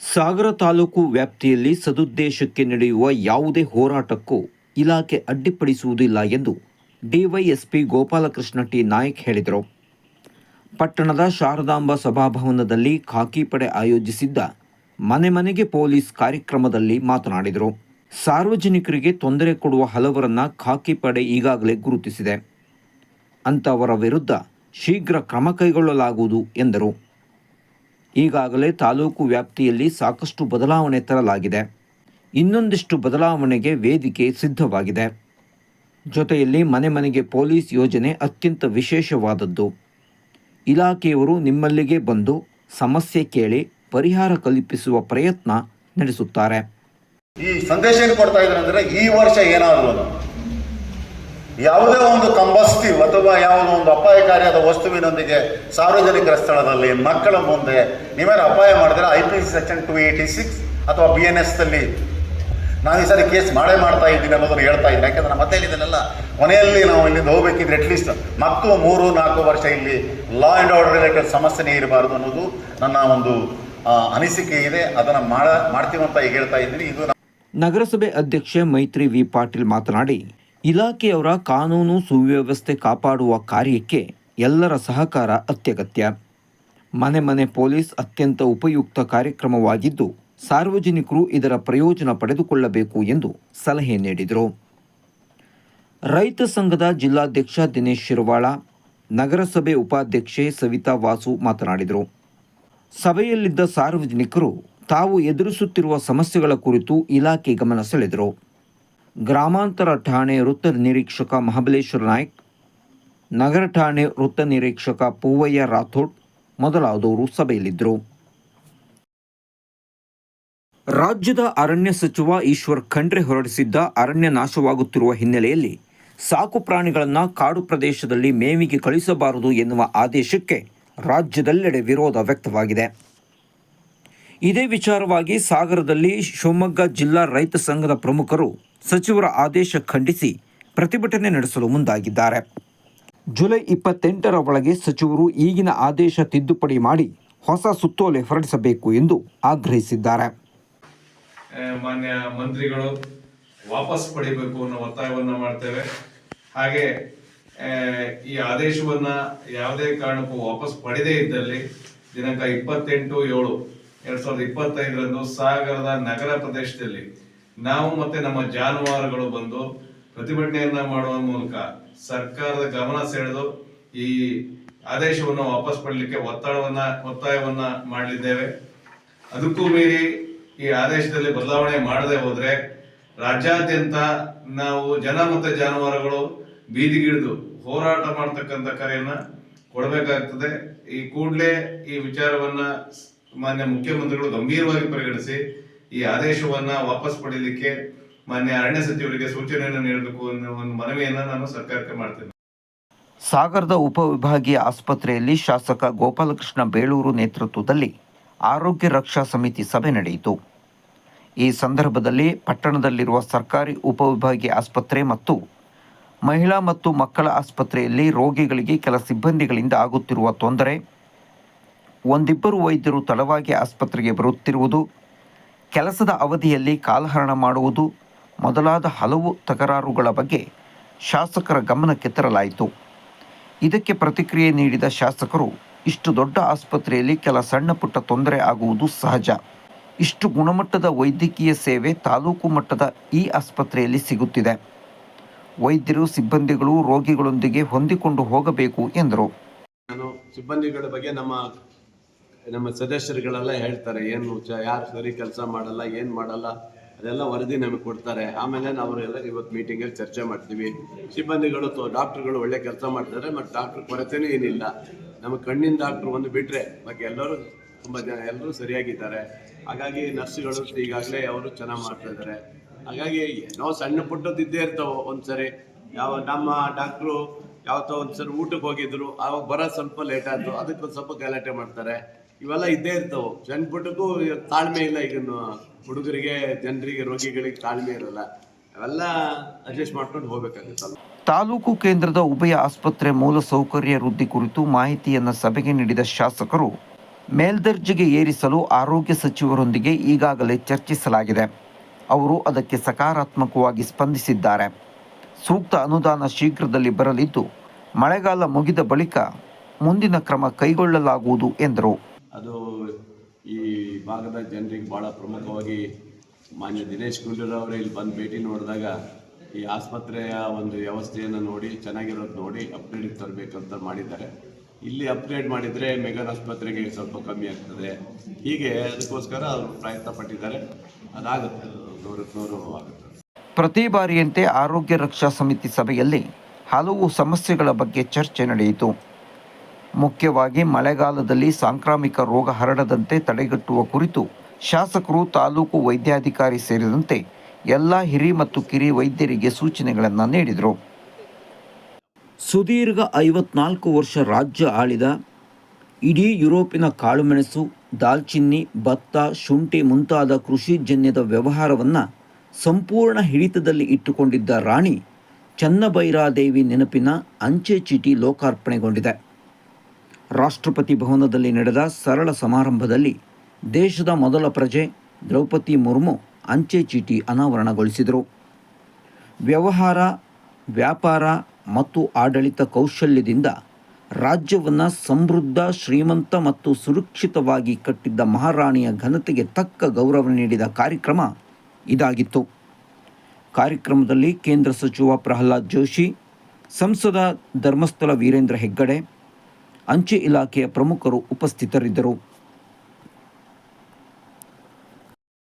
ಸಾಗರ ತಾಲೂಕು ವ್ಯಾಪ್ತಿಯಲ್ಲಿ ಸದುದ್ದೇಶಕ್ಕೆ ನಡೆಯುವ ಯಾವುದೇ ಹೋರಾಟಕ್ಕೂ ಇಲಾಖೆ ಅಡ್ಡಿಪಡಿಸುವುದಿಲ್ಲ ಎಂದು ಡಿವೈಎಸ್ಪಿ ಗೋಪಾಲಕೃಷ್ಣ ಟಿ. ನಾಯಕ್ ಹೇಳಿದರು. ಪಟ್ಟಣದ ಶಾರದಾಂಬ ಸಭಾಭವನದಲ್ಲಿ ಖಾಕಿ ಪಡೆ ಆಯೋಜಿಸಿದ್ದ ಮನೆ ಮನೆಗೆ ಪೊಲೀಸ್ ಕಾರ್ಯಕ್ರಮದಲ್ಲಿ ಮಾತನಾಡಿದರು. ಸಾರ್ವಜನಿಕರಿಗೆ ತೊಂದರೆ ಕೊಡುವ ಹಲವರನ್ನ ಖಾಕಿ ಪಡೆ ಈಗಾಗಲೇ ಗುರುತಿಸಿದೆ. ಅಂತವರ ವಿರುದ್ಧ ಶೀಘ್ರ ಕ್ರಮ ಕೈಗೊಳ್ಳಲಾಗುವುದು ಎಂದರು. ಈಗಾಗಲೇ ತಾಲೂಕು ವ್ಯಾಪ್ತಿಯಲ್ಲಿ ಸಾಕಷ್ಟು ಬದಲಾವಣೆ ತರಲಾಗಿದೆ. ಇನ್ನೊಂದಿಷ್ಟು ಬದಲಾವಣೆಗೆ ವೇದಿಕೆ ಸಿದ್ಧವಾಗಿದೆ. ಜೊತೆಯಲ್ಲಿ ಮನೆ ಮನೆಗೆ ಪೊಲೀಸ್ ಯೋಜನೆ ಅತ್ಯಂತ ವಿಶೇಷವಾದದ್ದು. ಇಲಾಖೆಯವರು ನಿಮ್ಮಲ್ಲಿಗೆ ಬಂದು ಸಮಸ್ಯೆ ಕೇಳಿ ಪರಿಹಾರ ಕಲ್ಪಿಸುವ ಪ್ರಯತ್ನ ನಡೆಸುತ್ತಾರೆ. ಈ ಸಂದೇಶ ಕೊಡ್ತಾ ಇದ್ದಾರೆ ಅಂದರೆ ಈ ವರ್ಷ ಏನಾದ್ರು ಯಾವುದೇ ಒಂದು ಕಂಬಸ್ಟಿವ್ ಅಥವಾ ಯಾವುದೋ ಒಂದು ಅಪಾಯಕಾರಿಯಾದ ವಸ್ತುವಿನೊಂದಿಗೆ ಸಾರ್ವಜನಿಕರ ಸ್ಥಳದಲ್ಲಿ ಮಕ್ಕಳ ಮುಂದೆ ನೀವೇನು ಅಪಾಯ ಮಾಡಿದ್ರೆ I P C section two eighty six ಅಥವಾ ಬಿ ಎನ್ ಎಸ್ ಅಲ್ಲಿ ನಾನು ಈ ಸಾರಿ ಕೇಸ್ ಮಾಡೇ ಮಾಡ್ತಾ ಇದ್ದೀನಿ ಅನ್ನೋದನ್ನು ಹೇಳ್ತಾ ಇದ್ದೀನಿ. ಯಾಕಂದ್ರೆ ನಮ್ಮ ಮತ್ತೆ ಇದನ್ನೆಲ್ಲ ಕೊನೆಯಲ್ಲಿ ನಾವು ಇಲ್ಲಿಂದ ಹೋಗ್ಬೇಕಿದ್ರೆ ಅಟ್ಲೀಸ್ಟ್ ಮತ್ತು ಮೂರು, ನಾಲ್ಕು ವರ್ಷ ಇಲ್ಲಿ ಲಾ ಆ್ಯಂಡ್ ಆರ್ಡರ್ ರಿಲೇಟೆಡ್ ಸಮಸ್ಯೆನೇ ಇರಬಾರ್ದು ಅನ್ನೋದು ನನ್ನ ಒಂದು ಅನಿಸಿಕೆ ಇದೆ. ಅದನ್ನು ಮಾಡ ಮಾಡ್ತೀವಂತ ಈಗ ಹೇಳ್ತಾ ಇದ್ದೀನಿ. ಇದು ನಗರಸಭೆ ಅಧ್ಯಕ್ಷೆ ಮೈತ್ರಿ ವಿ ಪಾಟೀಲ್ ಮಾತನಾಡಿ ಇಲಾಖೆಯವರ ಕಾನೂನು ಸುವ್ಯವಸ್ಥೆ ಕಾಪಾಡುವ ಕಾರ್ಯಕ್ಕೆ ಎಲ್ಲರ ಸಹಕಾರ ಅತ್ಯಗತ್ಯ. ಮನೆ ಮನೆ ಪೊಲೀಸ್ ಅತ್ಯಂತ ಉಪಯುಕ್ತ ಕಾರ್ಯಕ್ರಮವಾಗಿದ್ದು, ಸಾರ್ವಜನಿಕರು ಇದರ ಪ್ರಯೋಜನ ಪಡೆದುಕೊಳ್ಳಬೇಕು ಎಂದು ಸಲಹೆ ನೀಡಿದರು. ರೈತ ಸಂಘದ ಜಿಲ್ಲಾಧ್ಯಕ್ಷ ದಿನೇಶ್ ಶಿರವಾಳ, ನಗರಸಭೆ ಉಪಾಧ್ಯಕ್ಷೆ ಸವಿತಾ ವಾಸು ಮಾತನಾಡಿದರು. ಸಭೆಯಲ್ಲಿದ್ದ ಸಾರ್ವಜನಿಕರು ತಾವು ಎದುರಿಸುತ್ತಿರುವ ಸಮಸ್ಯೆಗಳ ಕುರಿತು ಇಲಾಖೆ ಗಮನ ಸೆಳೆದರು. ಗ್ರಾಮಾಂತರ ಠಾಣೆ ವೃತ್ತ ನಿರೀಕ್ಷಕ ಮಹಾಬಲೇಶ್ವರ ನಾಯ್ಕ್, ನಗರ ಠಾಣೆ ವೃತ್ತ ನಿರೀಕ್ಷಕ ಪೂವಯ್ಯ ರಾಥೋಡ್ ಮೊದಲಾದವರು ಸಭೆಯಲ್ಲಿದ್ದರು. ರಾಜ್ಯದ ಅರಣ್ಯ ಸಚಿವ ಈಶ್ವರ್ ಖಂಡ್ರೆ ಹೊರಡಿಸಿದ್ದ ಅರಣ್ಯ ನಾಶವಾಗುತ್ತಿರುವ ಹಿನ್ನೆಲೆಯಲ್ಲಿ ಸಾಕು ಪ್ರಾಣಿಗಳನ್ನು ಕಾಡು ಪ್ರದೇಶದಲ್ಲಿ ಮೇವಿಗೆ ಕಳಿಸಬಾರದು ಎನ್ನುವ ಆದೇಶಕ್ಕೆ ರಾಜ್ಯದೆಲ್ಲೆಡೆ ವಿರೋಧ ವ್ಯಕ್ತವಾಗಿದೆ. ಇದೇ ವಿಚಾರವಾಗಿ ಸಾಗರದಲ್ಲಿ ಶಿವಮೊಗ್ಗ ಜಿಲ್ಲಾ ರೈತ ಸಂಘದ ಪ್ರಮುಖರು ಸಚಿವರ ಆದೇಶ ಖಂಡಿಸಿ ಪ್ರತಿಭಟನೆ ನಡೆಸಲು ಮುಂದಾಗಿದ್ದಾರೆ. ಜುಲೈ ಇಪ್ಪತ್ತೆಂಟರ ಒಳಗೆ ಸಚಿವರು ಈಗಿನ ಆದೇಶ ತಿದ್ದುಪಡಿ ಮಾಡಿ ಹೊಸ ಸುತ್ತೋಲೆ ಹೊರಡಿಸಬೇಕು ಎಂದು ಆಗ್ರಹಿಸಿದ್ದಾರೆ. ಮಾನ್ಯ ಮಂತ್ರಿಗಳು ವಾಪಸ್ ಪಡಿಬೇಕು ಅನ್ನೋ ಒತ್ತಾಯವನ್ನ ಮಾಡ್ತೇವೆ. ಹಾಗೆ ಈ ಆದೇಶವನ್ನ ಯಾವುದೇ ಕಾರಣಕ್ಕೂ ವಾಪಸ್ ಪಡೆದೇ ಇದ್ದಲ್ಲಿ ದಿನಾಂಕ ಇಪ್ಪತ್ತೆಂಟು ಏಳು ಎರಡ್ ಸಾವಿರದ ಇಪ್ಪತ್ತೈದರಂದು ಸಾಗರದ ನಗರ ಪ್ರದೇಶದಲ್ಲಿ ನಾವು ಮತ್ತೆ ನಮ್ಮ ಜಾನುವಾರುಗಳು ಬಂದು ಪ್ರತಿಭಟನೆಯನ್ನ ಮಾಡುವ ಮೂಲಕ ಸರ್ಕಾರದ ಗಮನ ಸೆಳೆದು ಈ ಆದೇಶವನ್ನು ವಾಪಸ್ ಪಡಲಿಕ್ಕೆ ಒತ್ತಡವನ್ನ ಒತ್ತಾಯವನ್ನ ಮಾಡಲಿದ್ದೇವೆ. ಅದಕ್ಕೂ ಮೀರಿ ಈ ಆದೇಶದಲ್ಲಿ ಬದಲಾವಣೆ ಮಾಡದೆ ಹೋದ್ರೆ ರಾಜ್ಯಾದ್ಯಂತ ನಾವು ಜನ ಮತ್ತು ಜಾನುವಾರುಗಳು ಬೀದಿಗಿಳಿದು ಹೋರಾಟ ಮಾಡ್ತಕ್ಕಂಥ ಕರೆಯನ್ನ ಕೊಡಬೇಕಾಗ್ತದೆ. ಈ ಕೂಡಲೇ ಈ ವಿಚಾರವನ್ನ ಮಾನ್ಯ ಮುಖ್ಯಮಂತ್ರಿಗಳು ಗಂಭೀರವಾಗಿ ಪರಿಗಣಿಸಿ ಈ ಆದೇಶವನ್ನ ವಾಪಸ್ ಪಡೆಯಲಿಕ್ಕೆ ಮಾನ್ಯ ಅರಣ್ಯ ಸಚಿವರಿಗೆ ಸೂಚನೆಯನ್ನು ನೀಡಬೇಕು ಅನ್ನೋ ಒಂದು ಮನವಿಯನ್ನ ನಾನು ಸರ್ಕಾರಕ್ಕೆ ಮಾಡ್ತೇನೆ. ಸಾಗರದ ಉಪವಿಭಾಗೀಯ ಆಸ್ಪತ್ರೆಯಲ್ಲಿ ಶಾಸಕ ಗೋಪಾಲಕೃಷ್ಣ ಬೇಳೂರು ನೇತೃತ್ವದಲ್ಲಿ ಆರೋಗ್ಯ ರಕ್ಷಾ ಸಮಿತಿ ಸಭೆ ನಡೆಯಿತು. ಈ ಸಂದರ್ಭದಲ್ಲಿ ಪಟ್ಟಣದಲ್ಲಿರುವ ಸರ್ಕಾರಿ ಉಪವಿಭಾಗೀಯ ಆಸ್ಪತ್ರೆ ಮತ್ತು ಮಹಿಳಾ ಮತ್ತು ಮಕ್ಕಳ ಆಸ್ಪತ್ರೆಯಲ್ಲಿ ರೋಗಿಗಳಿಗೆ ಕೆಲ ಸಿಬ್ಬಂದಿಗಳಿಂದ ಆಗುತ್ತಿರುವ ತೊಂದರೆ ಒಂದಿಬ್ಬರು ವೈದ್ಯರು ತಡವಾಗಿ ಆಸ್ಪತ್ರೆಗೆ ಬರುತ್ತಿರುವುದು, ಕೆಲಸದ ಅವಧಿಯಲ್ಲಿ ಕಾಲಹರಣ ಮಾಡುವುದು, ಮೊದಲಾದ ಹಲವು ತಕರಾರುಗಳ ಬಗ್ಗೆ ಶಾಸಕರ ಗಮನಕ್ಕೆ ತರಲಾಯಿತು. ಇದಕ್ಕೆ ಪ್ರತಿಕ್ರಿಯೆ ನೀಡಿದ ಶಾಸಕರು, ಇಷ್ಟು ದೊಡ್ಡ ಆಸ್ಪತ್ರೆಯಲ್ಲಿ ಕೆಲ ಸಣ್ಣ ಪುಟ್ಟ ತೊಂದರೆ ಆಗುವುದು ಸಹಜ. ಇಷ್ಟು ಗುಣಮಟ್ಟದ ವೈದ್ಯಕೀಯ ಸೇವೆ ತಾಲೂಕು ಮಟ್ಟದ ಈ ಆಸ್ಪತ್ರೆಯಲ್ಲಿ ಸಿಗುತ್ತಿದೆ. ವೈದ್ಯರು, ಸಿಬ್ಬಂದಿಗಳು ರೋಗಿಗಳೊಂದಿಗೆ ಹೊಂದಿಕೊಂಡು ಹೋಗಬೇಕು ಎಂದರು. ಸಿಬ್ಬಂದಿಗಳ ಬಗ್ಗೆ ನಮ್ಮ ನಮ್ಮ ಸದಸ್ಯರುಗಳೆಲ್ಲ ಹೇಳ್ತಾರೆ, ಏನು ಯಾರು ಸರಿ ಕೆಲಸ ಮಾಡಲ್ಲ, ಏನು ಮಾಡಲ್ಲ? ಅದೆಲ್ಲ ವರದಿ ನಮಗೆ ಕೊಡ್ತಾರೆ. ಆಮೇಲೆ ನಾವು ಎಲ್ಲ ಇವತ್ತು ಮೀಟಿಂಗಲ್ಲಿ ಚರ್ಚೆ ಮಾಡ್ತೀವಿ. ಸಿಬ್ಬಂದಿಗಳು ಡಾಕ್ಟ್ರುಗಳು ಒಳ್ಳೆ ಕೆಲಸ ಮಾಡ್ತಾರೆ ಮತ್ತು ಡಾಕ್ಟ್ರ್ ಕೊರತೆನೂ ಏನಿಲ್ಲ. ನಮ್ಮ ಕಣ್ಣಿನ ಡಾಕ್ಟ್ರು ಒಂದು ಬಿಟ್ಟರೆ ಬಾಕಿ ಎಲ್ಲರೂ ತುಂಬ ಜನ, ಎಲ್ಲರೂ ಸರಿಯಾಗಿದ್ದಾರೆ. ಹಾಗಾಗಿ ನರ್ಸ್ಗಳು ಈಗಾಗಲೇ ಅವರು ಚೆನ್ನಾಗಿ ಮಾಡ್ತಾ ಇದ್ದಾರೆ. ಹಾಗಾಗಿ ನಾವು ಸಣ್ಣ ಪುಟ್ಟದ್ದು ಇದ್ದೇ ಇರ್ತಾವೆ ಒಂದ್ಸರಿ. ಯಾವ ನಮ್ಮ ಡಾಕ್ಟ್ರು ಯಾವತ್ತೋ ಒಂದ್ಸರಿ ಊಟಕ್ಕೆ ಹೋಗಿದ್ರು ಅವಾಗ ಬರೋ ಸ್ವಲ್ಪ ಲೇಟ್ ಆಯ್ತು. ಅದಕ್ಕೆ ಸ್ವಲ್ಪ ಗಲಾಟೆ ಮಾಡ್ತಾರೆ. ಇವೆಲ್ಲ ಇದ್ದೇ ಇರ್ತಾವೆ. ಸಣ್ಣ ಪುಟ್ಟಕ್ಕೂ ತಾಳ್ಮೆ ಇಲ್ಲ ಈಗ ಹುಡುಗರಿಗೆ, ಜನರಿಗೆ, ರೋಗಿಗಳಿಗೆ ತಾಳ್ಮೆ ಇರಲ್ಲ. ಅವೆಲ್ಲ ಅಡ್ಜಸ್ಟ್ ಮಾಡ್ಕೊಂಡು ಹೋಗ್ಬೇಕಾಗುತ್ತಲ್ಲ ತಾಲೂಕು ಕೇಂದ್ರದ ಉಭಯ ಆಸ್ಪತ್ರೆ ಮೂಲ ಸೌಕರ್ಯ ವೃದ್ಧಿ ಕುರಿತು ಮಾಹಿತಿಯನ್ನು ಸಭೆಗೆ ನೀಡಿದ ಶಾಸಕರು, ಮೇಲ್ದರ್ಜೆಗೆ ಏರಿಸಲು ಆರೋಗ್ಯ ಸಚಿವರೊಂದಿಗೆ ಈಗಾಗಲೇ ಚರ್ಚಿಸಲಾಗಿದೆ. ಅವರು ಅದಕ್ಕೆ ಸಕಾರಾತ್ಮಕವಾಗಿ ಸ್ಪಂದಿಸಿದ್ದಾರೆ. ಸೂಕ್ತ ಅನುದಾನ ಶೀಘ್ರದಲ್ಲಿ ಬರಲಿದ್ದು, ಮಳೆಗಾಲ ಮುಗಿದ ಬಳಿಕ ಮುಂದಿನ ಕ್ರಮ ಕೈಗೊಳ್ಳಲಾಗುವುದು ಎಂದರು. ಭಾಗದ ಜನರಿಗೆ ಭಾಳ ಪ್ರಮುಖವಾಗಿ ಮಾನ್ಯ ದಿನೇಶ್ ಗುಂಡೂರಾವ್ ಅವರು ಇಲ್ಲಿ ಬಂದು ಭೇಟಿ ನೋಡಿದಾಗ ಈ ಆಸ್ಪತ್ರೆಯ ಒಂದು ವ್ಯವಸ್ಥೆಯನ್ನು ನೋಡಿ, ಚೆನ್ನಾಗಿರೋದು ನೋಡಿ ಅಪ್ಗ್ರೇಡ್ ತರಬೇಕಂತ ಮಾಡಿದ್ದಾರೆ. ಇಲ್ಲಿ ಅಪ್ಗ್ರೇಡ್ ಮಾಡಿದರೆ ಮೆಗನ್ ಆಸ್ಪತ್ರೆಗೆ ಸ್ವಲ್ಪ ಕಮ್ಮಿ ಆಗ್ತದೆ. ಹೀಗೆ ಅದಕ್ಕೋಸ್ಕರ ಅವರು ಪ್ರಯತ್ನ ಪಟ್ಟಿದ್ದಾರೆ. ಅದಾಗುತ್ತೆ ಅದು ನೂರಕ್ಕೆ ನೂರು ಆಗುತ್ತೆ. ಪ್ರತಿ ಬಾರಿಯಂತೆ ಆರೋಗ್ಯ ರಕ್ಷಾ ಸಮಿತಿ ಸಭೆಯಲ್ಲಿ ಹಲವು ಸಮಸ್ಯೆಗಳ ಬಗ್ಗೆ ಚರ್ಚೆ ನಡೆಯಿತು. ಮುಖ್ಯವಾಗಿ ಮಳೆಗಾಲದಲ್ಲಿ ಸಾಂಕ್ರಾಮಿಕ ರೋಗ ಹರಡದಂತೆ ತಡೆಗಟ್ಟುವ ಕುರಿತು ಶಾಸಕರು ತಾಲೂಕು ವೈದ್ಯಾಧಿಕಾರಿ ಸೇರಿದಂತೆ ಎಲ್ಲ ಹಿರಿ ಮತ್ತು ಕಿರಿ ವೈದ್ಯರಿಗೆ ಸೂಚನೆಗಳನ್ನು ನೀಡಿದರು. ಸುದೀರ್ಘ ಐವತ್ನಾಲ್ಕು ವರ್ಷ ರಾಜ್ಯ ಆಳಿದ ಇಡೀ ಯುರೋಪಿನ ಕಾಳುಮೆಣಸು, ದಾಲ್ಚಿನ್ನಿ, ಭತ್ತ, ಶುಂಠಿ ಮುಂತಾದ ಕೃಷಿಜನ್ಯದ ವ್ಯವಹಾರವನ್ನು ಸಂಪೂರ್ಣ ಹಿಡಿತದಲ್ಲಿ ಇಟ್ಟುಕೊಂಡಿದ್ದ ರಾಣಿ ಚನ್ನಬೈರಾದೇವಿ ನೆನಪಿನ ಅಂಚೆ ಚೀಟಿ ಲೋಕಾರ್ಪಣೆಗೊಂಡಿದೆ. ರಾಷ್ಟ್ರಪತಿ ಭವನದಲ್ಲಿ ನಡೆದ ಸರಳ ಸಮಾರಂಭದಲ್ಲಿ ದೇಶದ ಮೊದಲ ಪ್ರಜೆ ದ್ರೌಪದಿ ಮುರ್ಮು ಅಂಚೆ ಚೀಟಿ ಅನಾವರಣಗೊಳಿಸಿದರು. ವ್ಯವಹಾರ, ವ್ಯಾಪಾರ ಮತ್ತು ಆಡಳಿತ ಕೌಶಲ್ಯದಿಂದ ರಾಜ್ಯವನ್ನು ಸಮೃದ್ಧ, ಶ್ರೀಮಂತ ಮತ್ತು ಸುರಕ್ಷಿತವಾಗಿ ಕಟ್ಟಿದ್ದ ಮಹಾರಾಣಿಯ ಘನತೆಗೆ ತಕ್ಕ ಗೌರವ ನೀಡಿದ ಕಾರ್ಯಕ್ರಮ ಇದಾಗಿತ್ತು. ಕಾರ್ಯಕ್ರಮದಲ್ಲಿ ಕೇಂದ್ರ ಸಚಿವ ಪ್ರಹ್ಲಾದ್ ಜೋಶಿ, ಸಂಸದ ಧರ್ಮಸ್ಥಳ ವೀರೇಂದ್ರ ಹೆಗ್ಗಡೆ ಅಂಚೆ ಇಲಾಖೆಯ ಪ್ರಮುಖರು ಉಪಸ್ಥಿತರಿದ್ದರು.